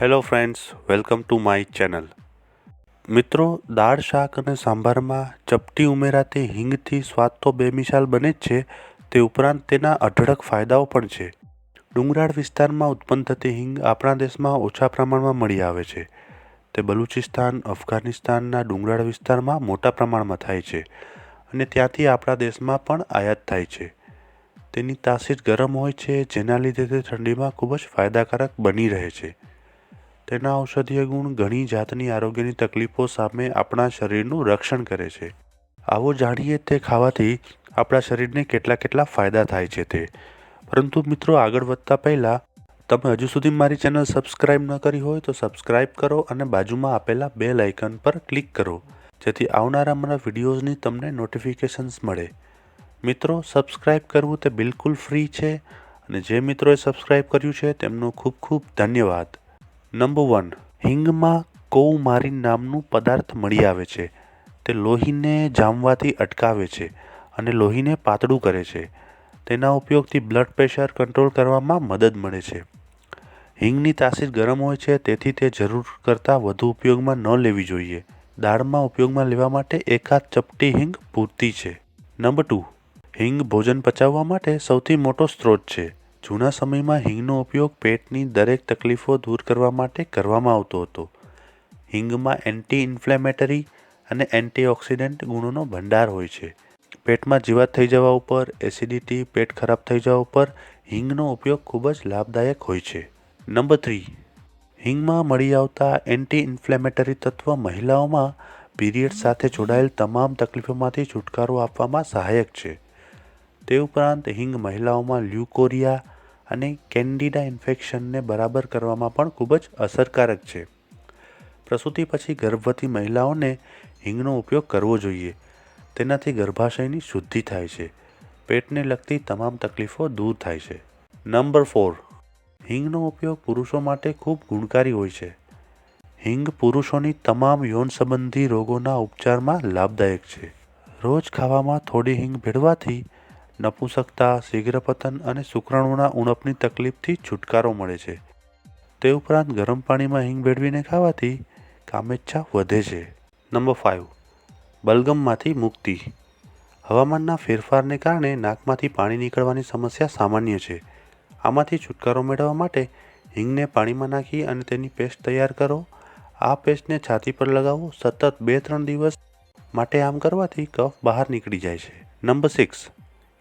Hello friends, welcome to my channel. મિત્રો, દાળ, શાક અને સાંભારમાં ચપટી ઉમેરાતી હિંગથી સ્વાદ તો બેમિસાલ બને જ છે, તે ઉપરાંત તેના અઢળક ફાયદાઓ પણ છે. ડુંગરાળ વિસ્તારમાં ઉત્પન્ન થતી હિંગ આપણા દેશમાં ઓછા પ્રમાણમાં મળી આવે છે. તે બલુચિસ્તાન, અફઘાનિસ્તાનના ડુંગરાળ વિસ્તારમાં મોટા પ્રમાણમાં થાય છે અને ત્યાંથી આપણા દેશમાં પણ આયાત થાય છે. તેની તાસીર ગરમ હોય છે, જેના લીધે તે ઠંડીમાં ખૂબ જ ફાયદાકારક બની રહે છે. તેના ઔષધીય ગુણ ઘણી જાતની આરોગ્યની તકલીફો સામે આપણા શરીરનું રક્ષણ કરે છે. આવો જાણીએ તે ખાવાથી આપણા શરીરને કેટલા કેટલા ફાયદા થાય છે તે. પરંતુ મિત્રો આગળ વધતા પહેલાં, તમે હજુ સુધી મારી ચેનલ સબસ્ક્રાઇબ ન કરી હોય તો સબસ્ક્રાઇબ કરો અને બાજુમાં આપેલા બે લાઇકન પર ક્લિક કરો, જેથી આવનારા મારા વિડીયોઝની તમને નોટિફિકેશન્સ મળે. મિત્રો, સબસ્ક્રાઇબ કરવું તે બિલકુલ ફ્રી છે અને જે મિત્રોએ સબસ્ક્રાઇબ કર્યું છે તેમનો ખૂબ ખૂબ ધન્યવાદ. નંબર વન હિંગમાં કૌમારીન નામનું પદાર્થ મળી આવે છે. તે લોહીને જામવાથી અટકાવે છે અને લોહીને પાતળું કરે છે. તેના ઉપયોગથી બ્લડ પ્રેશર કંટ્રોલ કરવામાં મદદ મળે છે. હિંગની તાસીર ગરમ હોય છે, તેથી તે જરૂર કરતાં વધુ ઉપયોગમાં ન લેવી જોઈએ. દાળમાં ઉપયોગમાં લેવા માટે એકાદ ચપટી હિંગ પૂરતી છે. નંબર ટુ હિંગ ભોજન પચાવવા માટે સૌથી મોટો સ્ત્રોત છે. જૂના સમયમાં હિંગનો ઉપયોગ પેટની દરેક તકલીફો દૂર કરવા માટે કરવામાં આવતો હતો. હિંગમાં એન્ટી ઇન્ફ્લેમેટરી અને એન્ટીઓક્સિડન્ટ ગુણોનો ભંડાર હોય છે. પેટમાં જીવાત થઈ જવા ઉપર, એસિડિટી, પેટ ખરાબ થઈ જવા ઉપર હિંગનો ઉપયોગ ખૂબ જ લાભદાયક હોય છે. Number three. હિંગમાં મળી આવતા એન્ટી ઇન્ફ્લેમેટરી તત્વ મહિલાઓમાં પીરિયડ સાથે જોડાયેલ તમામ તકલીફોમાંથી છુટકારો આપવામાં સહાયક છે. તે ઉપરાંત હિંગ મહિલાઓમાં લ્યુકોરિયા અને કેન્ડિડા ઇન્ફેક્શનને બરાબર કરવામાં પણ ખૂબ જ અસરકારક છે. પ્રસૂતિ પછી ગર્ભવતી મહિલાઓને હિંગનો ઉપયોગ કરવો જોઈએ. તેનાથી ગર્ભાશયની શુદ્ધિ થાય છે. પેટને લગતી તમામ તકલીફો દૂર થાય છે. Number four. હિંગનો ઉપયોગ પુરુષો માટે ખૂબ ગુણકારી હોય છે. હિંગ પુરુષોની તમામ યૌન સંબંધી રોગોના ઉપચારમાં લાભદાયક છે. રોજ ખાવામાં થોડી હિંગ ભેળવાથી નપુંસકતા, શીઘ્રપતન અને શુક્રાણુના ઉણપની તકલીફથી છુટકારો મળે છે. તે ઉપરાંત ગરમ પાણીમાં હિંગ ભેળવીને ખાવાથી કામેચ્છા વધે છે. નંબર ફાઇવ બલગમમાંથી મુક્તિ. હવામાનના ફેરફારને કારણે નાકમાંથી પાણી નીકળવાની સમસ્યા સામાન્ય છે. આમાંથી છુટકારો મેળવવા માટે હિંગને પાણીમાં નાખી અને તેની પેસ્ટ તૈયાર કરો. આ પેસ્ટને છાતી પર લગાવો. સતત બે ત્રણ દિવસ માટે આમ કરવાથી કફ બહાર નીકળી જાય છે. Number six.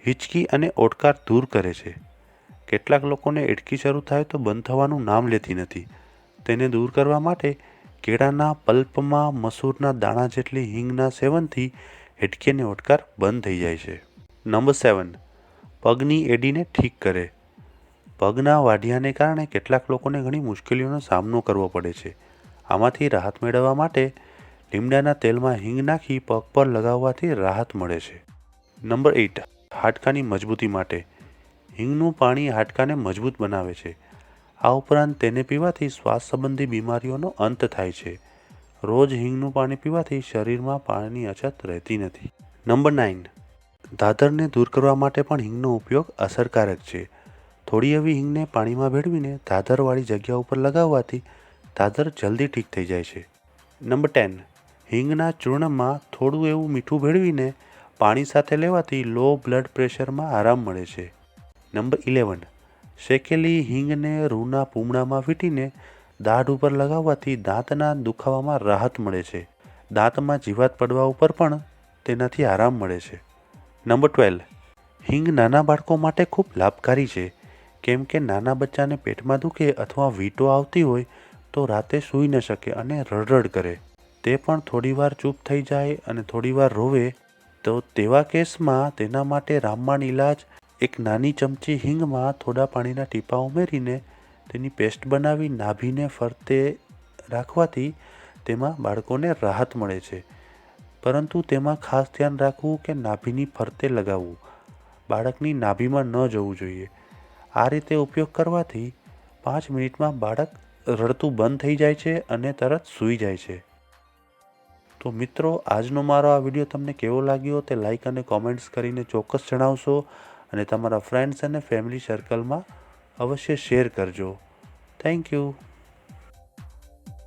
હિચકી અને ઓડકાર દૂર કરે છે. કેટલાક લોકોને એડકી શરૂ થાય તો બંધ થવાનું નામ લેતી નથી. તેને દૂર કરવા માટે કેળાના પલ્પમાં મસૂરના દાણા જેટલી હિંગના સેવનથી હેડકી અને ઓટકાર બંધ થઈ જાય છે. Number seven. પગની એડીને ઠીક કરે. પગના વાઢિયાને કારણે કેટલાક લોકોને ઘણી મુશ્કેલીઓનો સામનો કરવો પડે છે. આમાંથી રાહત મેળવવા માટે લીમડાના તેલમાં હિંગ નાખી પગ પર લગાવવાથી રાહત મળે છે. નંબર એઇટ હાડકાની મજબૂતી માટે. હિંગનું પાણી હાડકાને મજબૂત બનાવે છે. આ ઉપરાંત તેને પીવાથી શ્વાસ સંબંધી બીમારીઓનો અંત થાય છે. રોજ હિંગનું પાણી પીવાથી શરીરમાં પાણીની અછત રહેતી નથી. Number nine. દાદરને દૂર કરવા માટે પણ હિંગનો ઉપયોગ અસરકારક છે. થોડી એવી હિંગને પાણીમાં ભેળવીને દાદરવાળી જગ્યા ઉપર લગાવવાથી દાદર જલ્દી ઠીક થઈ જાય છે. Number ten. હિંગના ચૂર્ણમાં થોડું એવું મીઠું ભેળવીને પાણી સાથે લેવાથી લો બ્લડ પ્રેશરમાં આરામ મળે છે. Number eleven. શેકેલી હિંગને રૂના પૂમડામાં વીંટીને દાઢ ઉપર લગાવવાથી દાંતના દુખાવામાં રાહત મળે છે. દાંતમાં જીવાત પડવા ઉપર પણ તેનાથી આરામ મળે છે. Number twelve. હિંગ નાના બાળકો માટે ખૂબ લાભકારી છે. કેમ કે નાના બચ્ચાને પેટમાં દુખે અથવા વીંટો આવતી હોય તો રાતે સૂઈ ન શકે અને રડરડ કરે. તે પણ થોડીવાર ચૂપ થઈ જાય અને થોડીવાર રોવે તો તેવા કેસમાં તેના માટે રામબાણ ઇલાજ એક નાની ચમચી હિંગમાં થોડા પાણીના ટીપા ઉમેરીને તેની પેસ્ટ બનાવી નાભીને ફરતે રાખવાથી તેમાં બાળકોને રાહત મળે છે. પરંતુ તેમાં ખાસ ધ્યાન રાખવું કે નાભીની ફરતે લગાવવું. બાળકની નાભીમાં ન જવું જોઈએ. આ રીતે ઉપયોગ કરવાથી પાંચ મિનિટમાં બાળક રડતું બંધ થઈ જાય છે અને તરત સૂઈ જાય છે. તો મિત્રો, આજનો મારો આ વીડિયો તમને કેવો લાગ્યો તે લાઇક અને કોમેન્ટ્સ કરીને ચોક્કસ જણાવશો અને તમારા ફ્રેન્ડ્સ અને ફેમિલી સર્કલમાં અવશ્ય શેર કરજો. Thank you.